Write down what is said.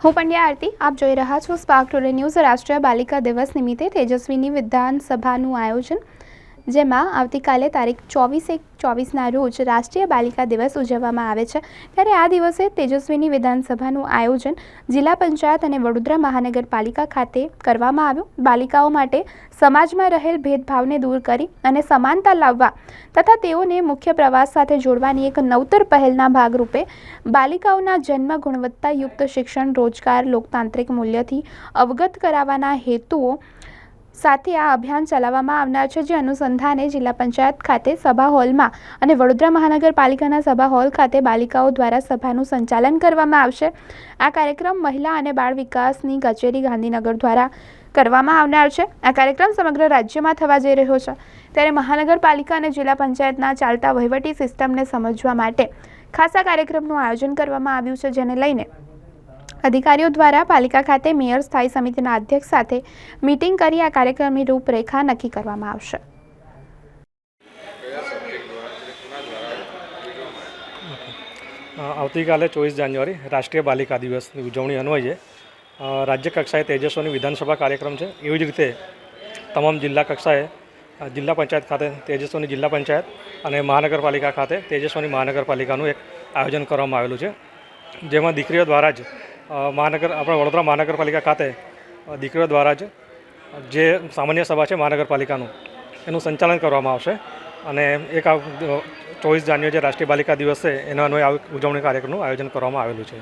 હું પંડ્યા આરતી, આપ જોઈ રહ્યા છો સ્પાર્ક ટુડે ન્યૂઝ રાષ્ટ્રીય બાલિકા દિવસ નિમિત્તે તેજસ્વીની વિધાનસભાનું આયોજન. જેમાં આવતીકાલે તારીખ ચોવીસ એક ચોવીસના રોજ રાષ્ટ્રીય બાલિકા દિવસ ઉજવવામાં આવે છે. ત્યારે આ દિવસે તેજસ્વીની વિધાનસભાનું આયોજન જિલ્લા પંચાયત અને વડોદરા મહાનગરપાલિકા ખાતે કરવામાં આવ્યું. બાલિકાઓ માટે સમાજમાં રહેલ ભેદભાવને દૂર કરી અને સમાનતા લાવવા તથા તેઓને મુખ્ય પ્રવાસ સાથે જોડવાની એક નવતર પહેલના ભાગરૂપે બાલિકાઓના જન્મ ગુણવત્તાયુક્ત શિક્ષણ રોજગાર લોકતાંત્રિક મૂલ્યથી અવગત કરાવવાના હેતુઓ સાથે આ અભિયાન ચલાવવામાં આવનાર છે, જે અનુસંધાને જિલ્લા પંચાયત ખાતે સભા હોલમાં અને વડોદરા મહાનગરપાલિકાના સભા હોલ ખાતે બાલિકાઓ દ્વારા સભાનું સંચાલન કરવામાં આવશે. આ કાર્યક્રમ મહિલા અને બાળ વિકાસની કચેરી ગાંધીનગર દ્વારા કરવામાં આવનાર છે. આ કાર્યક્રમ સમગ્ર રાજ્યમાં થવા જઈ રહ્યો છે. ત્યારે મહાનગરપાલિકા અને જિલ્લા પંચાયતના ચાલતા વહીવટી સિસ્ટમને સમજવા માટે ખાસ આ કાર્યક્રમનું આયોજન કરવામાં આવ્યું છે, જેને લઈને અધિકારીઓ દ્વારા પાલિકા ખાતે મેયર સ્થાયી સમિતિના અધ્યક્ષ સાથે મીટિંગ કરી આ કાર્યક્રમની રૂપરેખા નક્કી કરવામાં આવશે. આવતીકાલે ચોવીસ જાન્યુઆરી રાષ્ટ્રીય બાલિકા દિવસની ઉજવણી અન્વયે રાજ્ય કક્ષાએ તેજસ્વની વિધાનસભા કાર્યક્રમ છે. એવી જ રીતે તમામ જિલ્લા કક્ષાએ જિલ્લા પંચાયત ખાતે તેજસ્વની જિલ્લા પંચાયત અને મહાનગરપાલિકા ખાતે તેજસ્વની મહાનગરપાલિકાનું એક આયોજન કરવામાં આવેલું છે. જેમાં દીકરીઓ દ્વારા જ મહાનગર, આપણા વડોદરા મહાનગરપાલિકા ખાતે દીકરીઓ દ્વારા જ, જે સામાન્ય સભા છે મહાનગરપાલિકાનું, એનું સંચાલન કરવામાં આવશે. અને એક ચોવીસ જાન્યુઆરી જે રાષ્ટ્રીય બાલિકા દિવસ છે, એના અન્વયે ઉજવણી કાર્યક્રમનું આયોજન કરવામાં આવેલું છે.